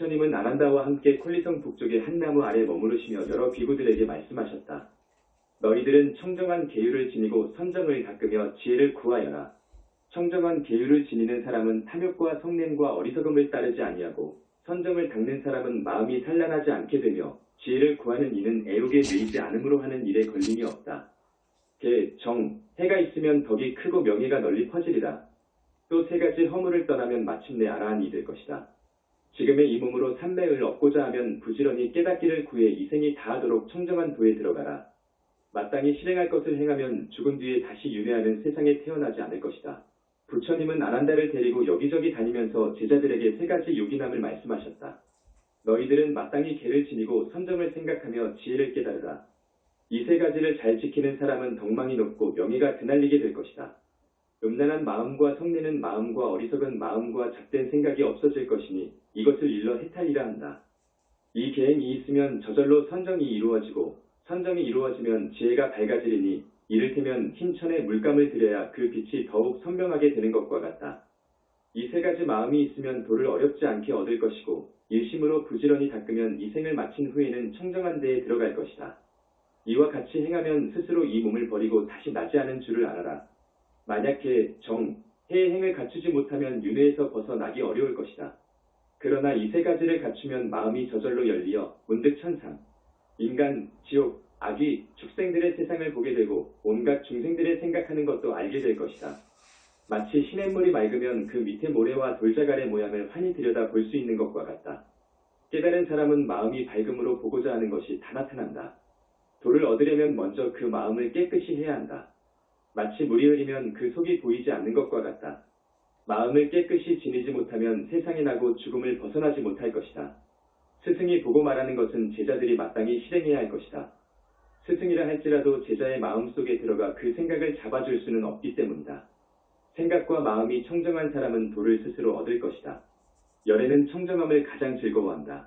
부처님은 아난다와 함께 콜리성 북쪽의 한 나무 아래 머무르시며 여러 비구들에게 말씀하셨다. 너희들은 청정한 계율을 지니고 선정을 닦으며 지혜를 구하여라. 청정한 계율을 지니는 사람은 탐욕과 성냄과 어리석음을 따르지 아니하고 선정을 닦는 사람은 마음이 산란하지 않게 되며 지혜를 구하는 이는 애욕에 매이지 않음으로 하는 일에 걸림이 없다. 개, 정, 해가 있으면 덕이 크고 명예가 널리 퍼지리라. 또 세 가지 허물을 떠나면 마침내 아라한이 될 것이다. 지금의 이 몸으로 삼매을 얻고자 하면 부지런히 깨닫기를 구해 이생이 다하도록 청정한 도에 들어가라. 마땅히 실행할 것을 행하면 죽은 뒤에 다시 윤회하는 세상에 태어나지 않을 것이다. 부처님은 아난다를 데리고 여기저기 다니면서 제자들에게 세 가지 유기남을 말씀하셨다. 너희들은 마땅히 개를 지니고 선정을 생각하며 지혜를 깨달으라. 이 세 가지를 잘 지키는 사람은 덕망이 높고 명예가 드날리게 될 것이다. 음란한 마음과 성내는 마음과 어리석은 마음과 작된 생각이 없어질 것이니 해탈이라 한다. 이 계행이 있으면 저절로 선정이 이루어지고 선정이 이루어지면 지혜가 밝아지리니 이를테면 흰 천에 물감을 들여야 그 빛이 더욱 선명하게 되는 것과 같다. 이 세 가지 마음이 있으면 도를 어렵지 않게 얻을 것이고 일심으로 부지런히 닦으면 이 생을 마친 후에는 청정한 데에 들어갈 것이다. 이와 같이 행하면 스스로 이 몸을 버리고 다시 나지 않은 줄을 알아라. 만약 해, 정, 해의 행을 갖추지 못하면 윤회에서 벗어나기 어려울 것이다. 그러나 이 세 가지를 갖추면 마음이 저절로 열리어 문득 천상, 인간, 지옥, 악귀, 축생들의 세상을 보게 되고 온갖 중생들의 생각하는 것도 알게 될 것이다. 마치 시냇물이 맑으면 그 밑에 모래와 돌자갈의 모양을 환히 들여다 볼 수 있는 것과 같다. 깨달은 사람은 마음이 밝음으로 보고자 하는 것이 다 나타난다. 도를 얻으려면 먼저 그 마음을 깨끗이 해야 한다. 마치 물이 흐리면 그 속이 보이지 않는 것과 같다. 마음을 깨끗이 지니지 못하면 세상에 나고 죽음을 벗어나지 못할 것이다. 스승이 보고 말하는 것은 제자들이 마땅히 실행해야 할 것이다. 스승이라 할지라도 제자의 마음 속에 들어가 그 생각을 잡아줄 수는 없기 때문이다. 생각과 마음이 청정한 사람은 도를 스스로 얻을 것이다. 열애는 청정함을 가장 즐거워한다.